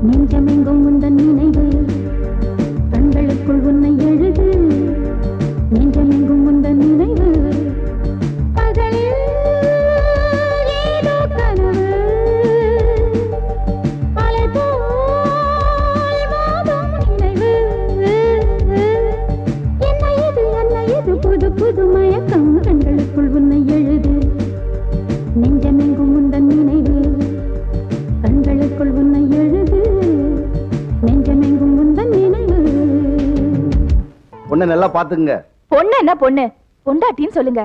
您将 நல்லா பாத்துக்குங்க பொண்ணு என்ன பொண்ணு? பொண்டாட்டின்னு சொல்லுங்க.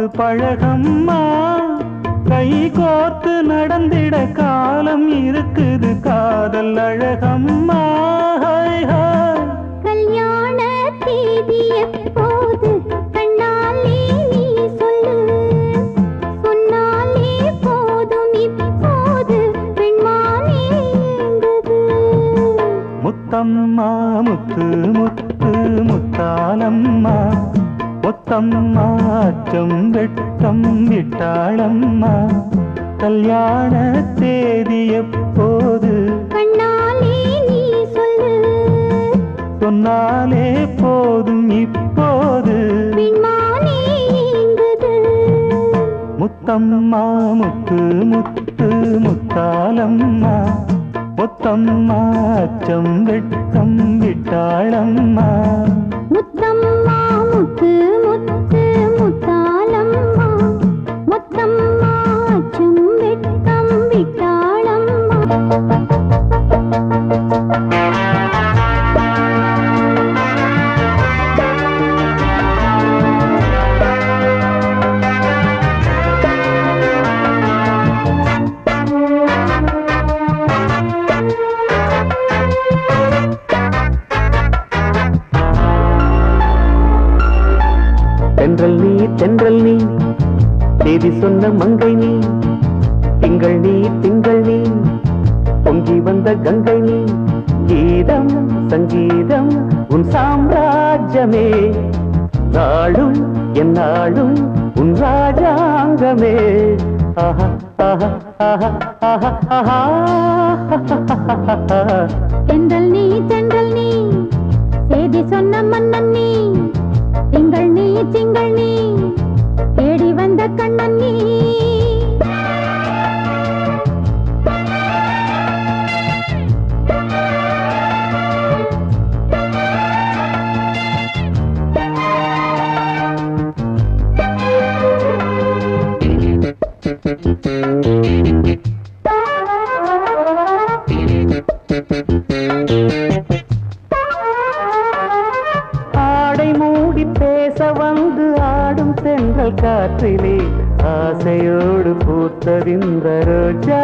பார்த்து பழகம்மா. கை கோர்த்து நடந்திட காலம் இருக்குது. காதல் அழகம்மா. முத்தம்மா முத்து முத்து முத்தாலம்மா கொத்தம் மாற்றம் வெட்டம் விட்டாளம்மா கல்யாண தேதி எப்போது? சொன்னாலே போதும் இப்போது. முத்தம்மா முத்து முத்து முத்தாலம்மா ஒத்தம்மா செம்பெட்டம் விட்டாளம்மா. முத்தம்மா முத்து முத்து. ராகம் சங்கீதம் உன் சாம்ராஜ்யமே. நாளும் என்னாளும் உன் ராஜாங்கமே. ஆஹா ஆஹா ஆஹா ஆஹா ஆஹா. தென்றல் நீ தென்றல் நீ செய்தி சொன்ன மன்னன் நீ. திங்கள் நீ திங்கள் நீ தேடி வந்த கண்ணன் நீ. ஆடை மூடி பேச வந்து ஆடும் பெண்கள் காற்றிலே ஆசையோடு பூத்ததிந்த ரோஜா.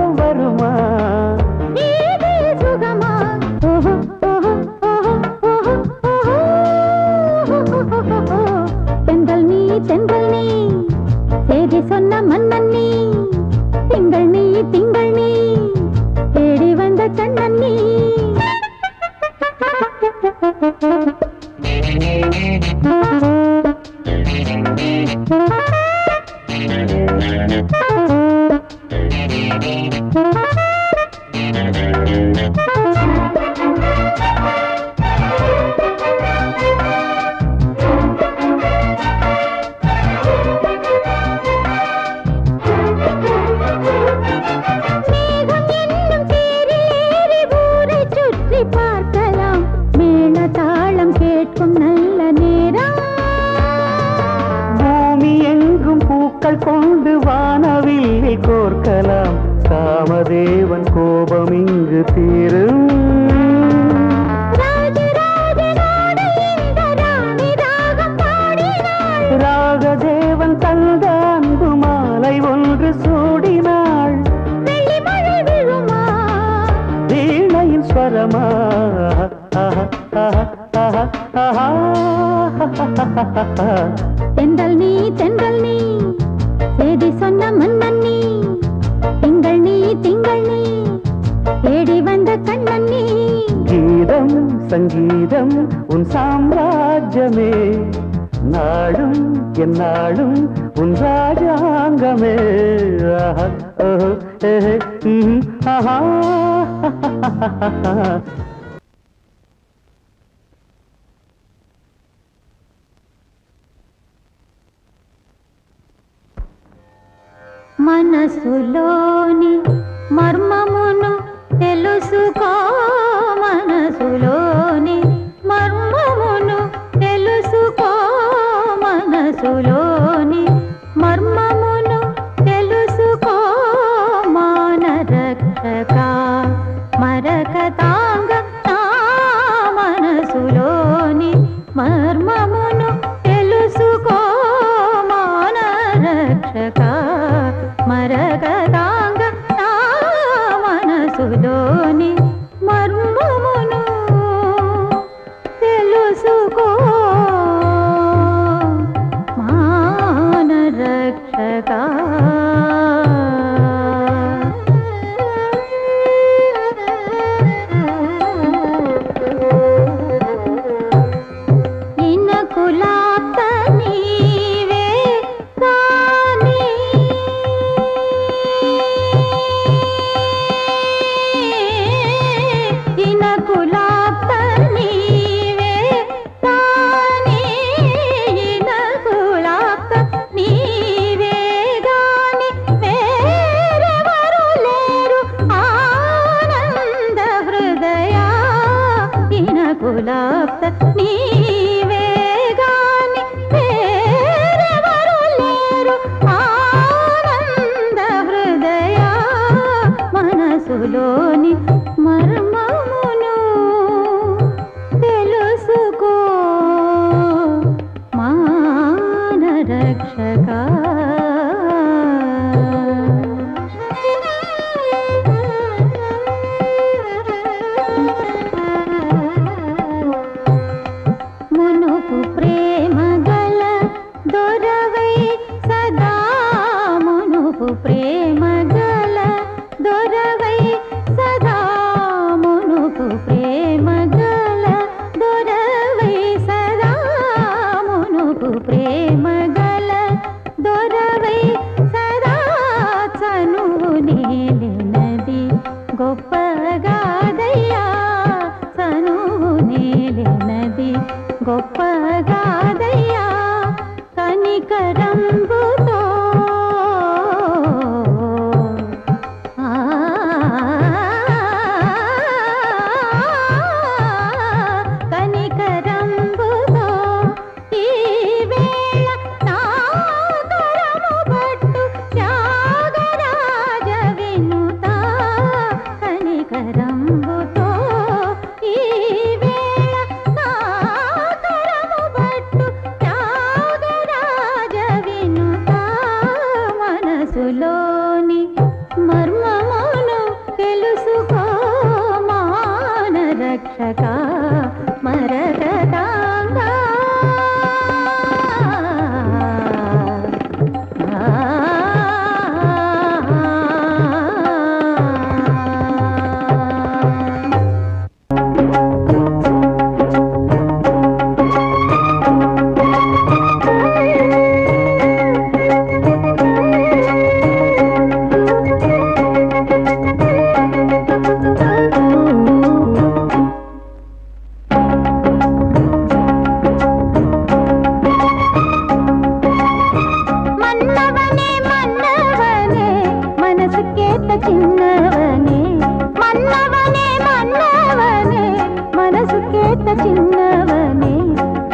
மட்டும் வருமா. மரமா தென்றல் நீ தென்றல் நீ. செய்தி சொன்ன மண்மண்ணி திங்கள் நீ திங்கள் நீ. தேடி வந்த கண்மண்ணி கீதம் சங்கீதம் உன் சாம்ராஜ்யமே. நாளும் என்னாளும் உன் ராஜாங்கமே ஆஹா మనసులోని మర్మమును తెలుసు হলো சின்னவனே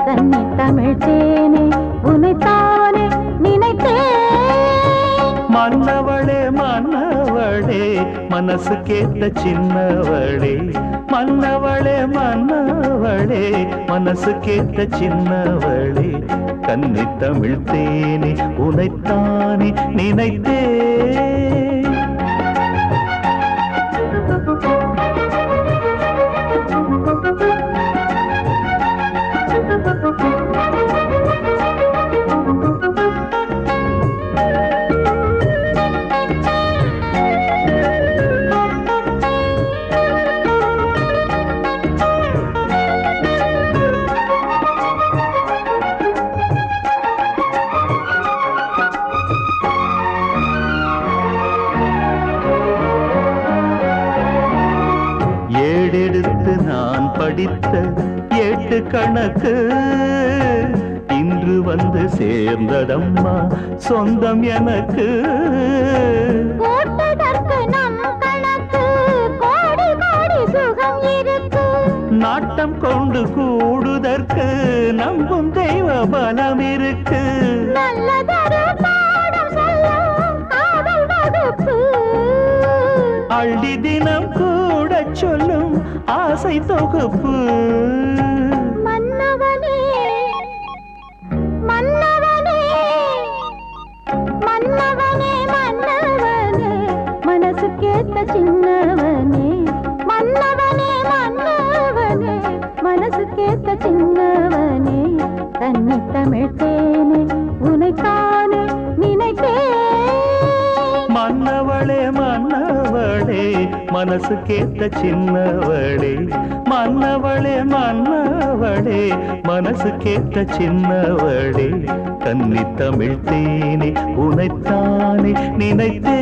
தன்னை தமிழ் தேனே உனைத்தானே நினைத்தேன். மன்னவளே மன்னவளே மனசு கேட்ட சின்னவளே. மன்னவளே மன்னவளே மனசு கேட்ட சின்னவளே. கன்னி தமிழ் தேனே உனைத்தானே நினைத்தே சொந்தம் எனக்கு. நாட்டம் கொண்டு கூடுதற்கு நம்பும் தெய்வ பலம் இருக்கு. அள்ளி தினம் கூட சொல்லும் ஆசை தொகுப்பு. கேட்ட சின்னவனே மன்னவனே மன்னவனே மனசு கேட்ட சின்னவனே தன்னை தமிழ் தேனே உனைத்தானே நினைத்தேன். மன்னவளே மன்னவளே மனசு கேட்ட சின்னவளே மன்னவளே மன்னவளே மனசு கேட்ட சின்னவளே கன்னி தமிழ் தேனே உனைத்தானே நினைத்தே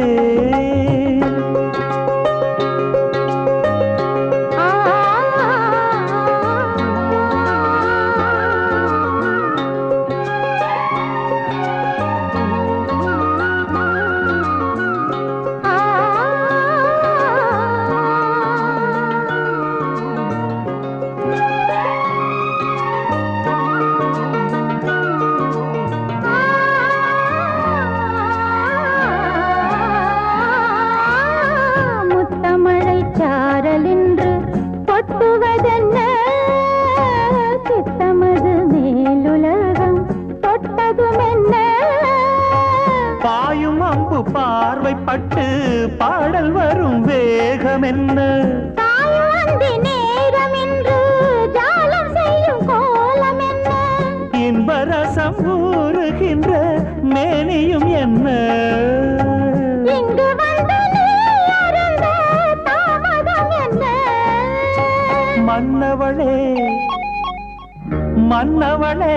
மன்னவளே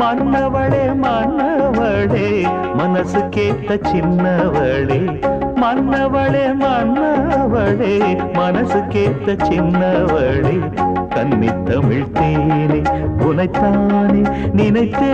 மன்னவளே மன்னவளே மனசு கேட்ட சின்னவளே. மன்னவளே மன்னவளே மனசு கேட்ட சின்னவளே. கன்னி தமிழ் தேனே உனைத்தானே நினைத்தே